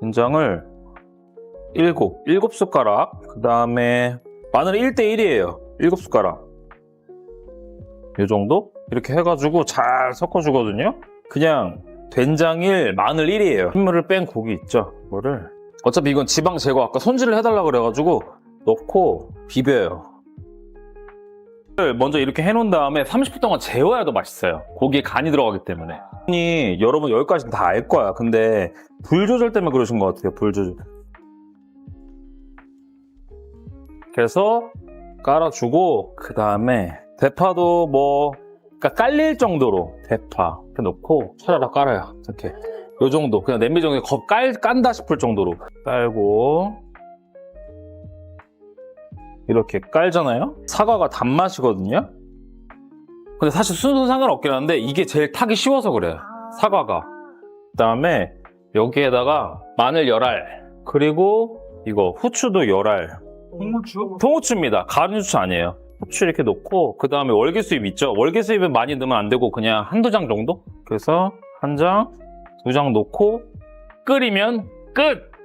된장을 7, 7숟가락. 그 다음에 마늘 1대1이에요. 7숟가락. 이 정도? 이렇게 해가지고 잘 섞어주거든요. 그냥 된장 1, 마늘 1이에요. 흰물을 뺀 고기 있죠? 이거를. 어차피 이건 지방 제거 아까 손질을 해달라 그래가지고 넣고 비벼요. 먼저 이렇게 해놓은 다음에 30분 동안 재워야 더 맛있어요. 고기에 간이 들어가기 때문에. 이 여러분 여기까지는 다 알 거야. 근데 불 조절 때문에 그러신 것 같아요. 불 조절. 그래서 깔아주고 그 다음에 대파도 뭐 그러니까 깔릴 정도로 대파 이렇게 넣고 차라리 깔아요. 이렇게 요 정도 그냥 냄비 정도에 겁깔 깐다 싶을 정도로 깔고 이렇게 깔잖아요. 사과가 단맛이거든요. 근데 사실 순서는 상관없긴 한데 이게 제일 타기 쉬워서 그래요. 사과가. 그 다음에 여기에다가 마늘 열알 그리고 이거 후추도 열알 홍무추? 통후추입니다. 가른 후추 아니에요. 후추 이렇게 넣고 그 다음에 월계수잎 있죠. 월계수잎은 많이 넣으면 안 되고 그냥 한두 장 정도. 그래서 한 장, 두 장 넣고 끓이면 끝.